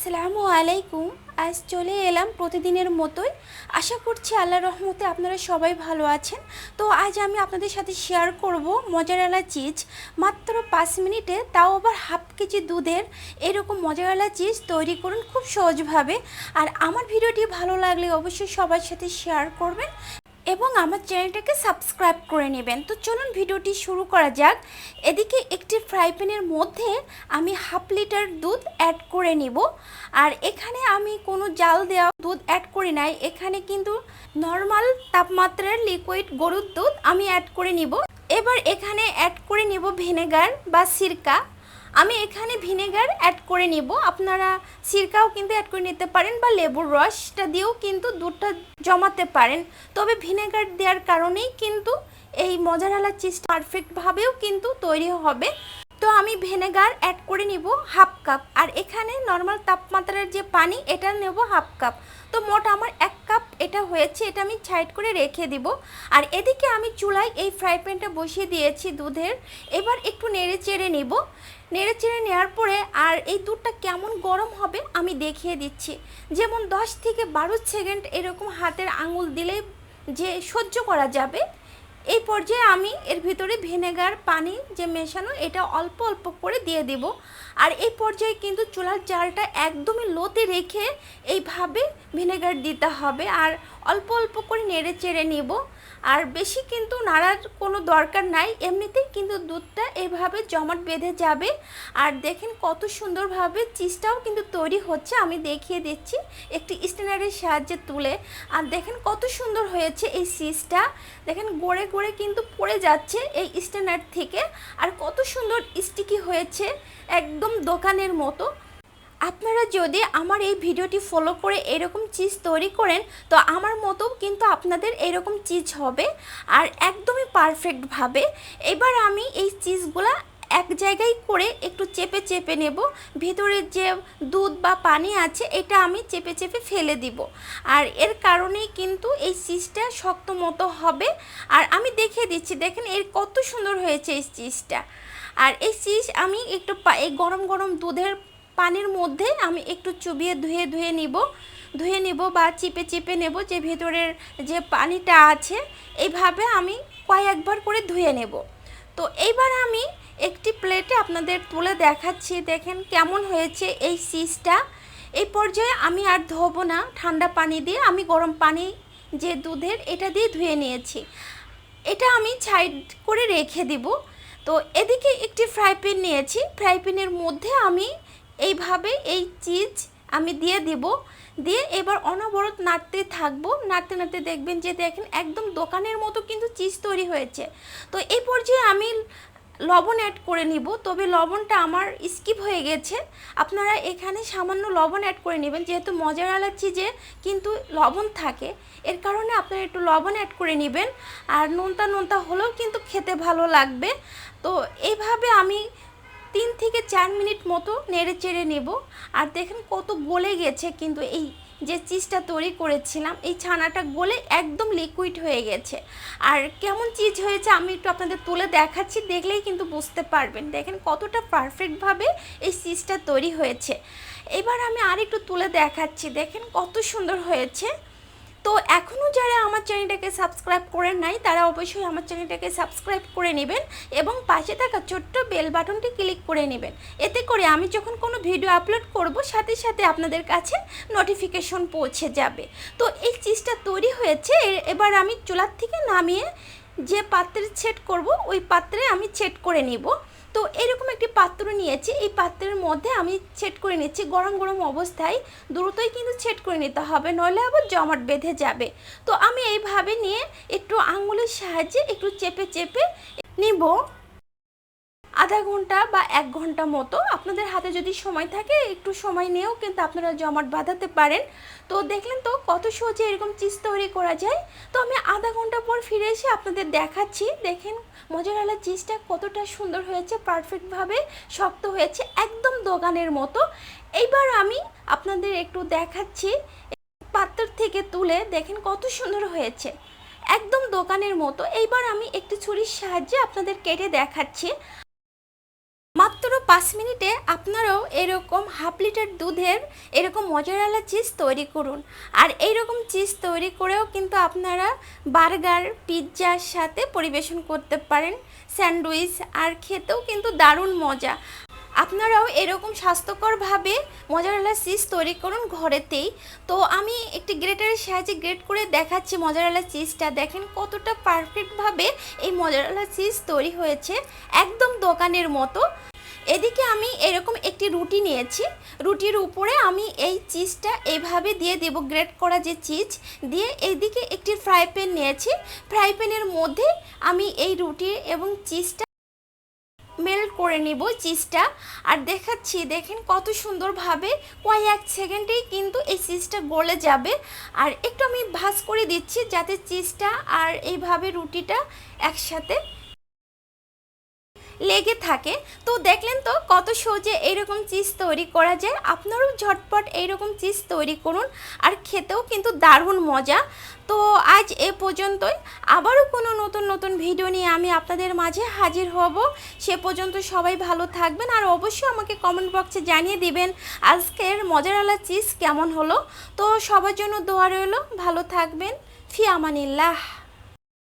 আসসালামু আলাইকুম। আজ চলে এলাম প্রতিদিনের মতোই। আশা করছি আল্লাহ রহমতে আপনারা সবাই ভালো আছেন। তো আজ আমি আপনাদের সাথে শেয়ার করব মজারালা চিজ মাত্র পাঁচ মিনিটে তাও আবার হাফ কেজি দুধের এরকম মজারালা চিজ তৈরি করুন খুব সহজভাবে। আর আমার ভিডিওটি ভালো লাগলে অবশ্যই সবার সাথে শেয়ার করবেন এবং আমার চ্যানেলটাকে সাবস্ক্রাইব করে নেবেন। তো চলুন ভিডিওটি শুরু করা যাক। এদিকে একটি ফ্রাই প্যানের মধ্যে আমি হাফ লিটার দুধ অ্যাড করে নিব। আর এখানে আমি কোনো জাল দেওয়া দুধ অ্যাড করি নাই। এখানে কিন্তু নর্মাল তাপমাত্রার লিকুইড গরুর দুধ আমি অ্যাড করে নিব। এবার এখানে অ্যাড করে নিব ভিনেগার বা সিরকা। আমি এখানে ভিনেগার অ্যাড করে নিব। আপনারা সিরকাও কিন্তু অ্যাড করে নিতে পারেন বা লেবুর রসটা দিয়েও কিন্তু দুধটা জমাতে পারেন। তবে ভিনেগার দেওয়ার কারণেই কিন্তু এই মজারালা চিজটা পারফেক্টভাবেও কিন্তু তৈরি হবে। তো আমি ভিনেগার অ্যাড করে নিব হাফ কাপ। আর এখানে নর্মাল তাপমাত্রার যে পানি, এটা নেব হাফ কাপ। তো মোট আমার এক কাপ এটা হয়েছে, এটা আমি সাইড করে রেখে দিব। আর এদিকে আমি চুলায় এই ফ্রাই প্যানটা বসিয়ে দিয়েছি দুধের। এবার একটু নেড়ে চেড়ে নিব। নেড়ে চেড়ে নেওয়ার পরে আর এই দুধটা কেমন গরম হবে আমি দেখিয়ে দিচ্ছি। যেমন দশ থেকে বারো সেকেন্ড এরকম হাতের আঙুল দিলে যে সহ্য করা যাবে এই পর্যায়ে আমি এর ভিতরে ভিনেগার, পানি যে মেশানো, এটা অল্প অল্প করে দিয়ে দেব। আর এই পর্যায়ে কিন্তু চুলার জালটা একদমই লোতে রেখে এইভাবে ভিনেগার দিতে হবে। আর অল্প অল্প করে নেড়ে চেড়ে নেব। আর বেশি কিন্তু নাড়ার কোনো দরকার নাই। এমনিতেই কিন্তু দুধটা এভাবে জমাট বেঁধে যাবে। আর দেখেন কত সুন্দরভাবে চিজটাও কিন্তু তৈরি হচ্ছে। আমি দেখিয়ে দিচ্ছি একটি স্টেনারের সাহায্যে তুলে। আর দেখেন কত সুন্দর হয়েছে এই চিজটা। দেখেন গড়ে গড়ে কিন্তু পড়ে যাচ্ছে এই স্ট্যান্ডার্ড থেকে। আর কত সুন্দর স্টিকি হয়েছে একদম দোকানের মতো। আপনারা যদি আমার এই ভিডিওটি ফলো করে এরকম চিজ তৈরি করেন, তো আমার মতো কিন্তু আপনাদের এরকম চিজ হবে। আর একদমই পারফেক্টভাবে এবার আমি এই চিজগুলা এক জায়গায় করে একটু চেপে চেপে নেব। ভিতরের যে দুধ বা পানি আছে, এটা আমি চেপে চেপে ফেলে দিব। আর এর কারণেই কিন্তু এই চিজটা শক্ত মতো হবে। আর আমি দেখিয়ে দিচ্ছি, দেখেন এর কত সুন্দর হয়েছে এই চিজটা। আর এই চিজ আমি একটু এই গরম গরম দুধের পানির মধ্যে আমি একটু চুবিয়ে ধুয়ে ধুয়ে নিব। ধুয়ে নিব বা চিপে চিপে নেব যে ভেতরের যে পানিটা আছে, এইভাবে আমি কয়েকবার করে ধুয়ে নেব। তো এইবার আমি একটি প্লেটে আপনাদের তুলে দেখাচ্ছি, দেখেন কেমন হয়েছে এই চিজটা এই পর্যায়ে আমি আর ধোবো না, ঠান্ডা পানি দিয়ে আমি গরম পানি যে দুধের এটা দিয়ে ধুয়ে নিয়েছি। এটা আমি সাইড করে রেখে দিব। তো এদিকে একটি ফ্রাই প্যান নিয়েছি। ফ্রাই প্যানের মধ্যে আমি এইভাবে এই চিজ আমি দিয়ে দিব। দিয়ে এবার অনবরত নাড়তে থাকব। নাড়তে নাড়তে দেখবেন যে দেখেন একদম দোকানের মতো কিন্তু চিজ তৈরি হয়েছে। তো এই পর্যায়ে আমি লবণ অ্যাড করে নিব। তবে লবণটা আমার স্কিপ হয়ে গেছে। আপনারা এখানে সামান্য লবণ অ্যাড করে নেবেন। যেহেতু মজার মজারালা চিজে কিন্তু লবণ থাকে। এর কারণে আপনারা একটু লবণ অ্যাড করে নেবেন। আর নোনতা নোনতা হলেও কিন্তু খেতে ভালো লাগবে। তো এইভাবে আমি তিন থেকে চার মিনিট মতো নেড়ে চেড়ে নেব। আর দেখেন কত গলে গেছে কিন্তু এই যে চিজটা তৈরি করেছিলাম, এই ছানাটা গলে একদম লিকুইড হয়ে গেছে। আর কেমন চিজ হয়েছে আমি একটু আপনাদের তুলে দেখাচ্ছি, দেখলেই কিন্তু বুঝতে পারবেন। দেখেন কতটা পারফেক্টভাবে এই চিজটা তৈরি হয়েছে। এবার আমি আর একটু তুলে দেখাচ্ছি, দেখেন কত সুন্দর হয়েছে। তো এখনও যারা আমার চ্যানেলটাকে সাবস্ক্রাইব করেন নাই, তারা অবশ্যই আমার চ্যানেলটাকে সাবস্ক্রাইব করে নেবেন এবং পাশে থাকা ছোট্ট বেল বাটনটি ক্লিক করে নেবেন। এতে করে আমি যখন কোনো ভিডিও আপলোড করব, সাথে সাথে আপনাদের কাছে নোটিফিকেশন পৌঁছে যাবে। তো এই চিজটা তৈরি হয়েছে এবার আমি চুলার থেকে নামিয়ে যে পাত্রে ছেট করব, ওই পাত্রে আমি ছেট করে নিব। তো এরকম একটি পাত্র নিয়েছি। এই পাত্রের মধ্যে আমি ছেট করে নিচ্ছি। গরম গরম অবস্থায় দ্রুতই কিন্তু ছেট করে নিতে হবে, নইলে আবার জমাট বেঁধে যাবে। তো আমি এইভাবে নিয়ে একটু আঙুলের সাহায্যে একটু চেপে চেপে নিব। আধা ঘণ্টা বা এক ঘণ্টা মতো আপনাদের হাতে যদি সময় থাকে, একটু সময় নিয়েও কিন্তু আপনারা জমাট বাঁধাতে পারেন। তো দেখলেন তো কত সহজে এরকম চিজ তৈরি করা যায়। তো আমি আধা ঘণ্টা পর ফিরে এসে আপনাদের দেখাচ্ছি। দেখেন মজারালা চিজটা কতটা সুন্দর হয়েছে, পারফেক্টভাবে শক্ত হয়েছে, একদম দোকানের মতো। এইবার আমি আপনাদের একটু দেখাচ্ছি পাত্র থেকে তুলে দেখেন কত সুন্দর হয়েছে। একদম দোকানের মতো। এইবার আমি একটু ছুরির সাহায্যে আপনাদের কেটে দেখাচ্ছি। মাত্র পাঁচ মিনিটে আপনারাও এরকম হাফ লিটার দুধের এরকম মজারালা চিজ তৈরি করুন। আর এইরকম চিজ তৈরি করেও কিন্তু আপনারা বার্গার, পিৎজার সাথে পরিবেশন করতে পারেন। স্যান্ডউইচ আর খেতেও কিন্তু দারুণ মজা। আপনারাও এরকম স্বাস্থ্যকরভাবে মজারালা চিজ তৈরি করুন ঘরেতেই। তো আমি একটি গ্রেটারের সাহায্যে গ্রেট করে দেখাচ্ছি মজারালা চিজটা দেখেন কতটা পারফেক্টভাবে এই মজারালা চিজ তৈরি হয়েছে। একদম দোকানের মতো। এদিকে আমি এরকম একটি রুটি নিয়েছি। রুটির উপরে আমি এই চিজটা এইভাবে দিয়ে দেব, গ্রেট করা যে চিজ। দিয়ে এইদিকে একটি ফ্রাই প্যান নিয়েছি। ফ্রাই প্যানের মধ্যে আমি এই রুটি এবং চিজটা মেল্ট করে নিব চিজটা। আর দেখাচ্ছি, দেখেন কত সুন্দরভাবে কয়েক সেকেন্ডেই কিন্তু এই চিজটা গলে যাবে। আর একটু আমি ভাজ করে দিচ্ছি যাতে চিজটা আর এইভাবে রুটিটা একসাথে লেগে থাকে। তো দেখলেন তো কত সহজে এইরকম চিজ তৈরি করা যায়। আপনারও ঝটপট এইরকম চিজ তৈরি করুন আর খেতেও কিন্তু দারুণ মজা। তো আজ এ পর্যন্তই। আবারও কোনো নতুন নতুন ভিডিও নিয়ে আমি আপনাদের মাঝে হাজির হব। সে পর্যন্ত সবাই ভালো থাকবেন আর অবশ্যই আমাকে কমেন্ট বক্সে জানিয়ে দিবেন আজকের মজারালা চিজ কেমন হলো। তো সবার জন্য দোয়া রইল। ভালো থাকবেন। ফি আমানিল্লাহ।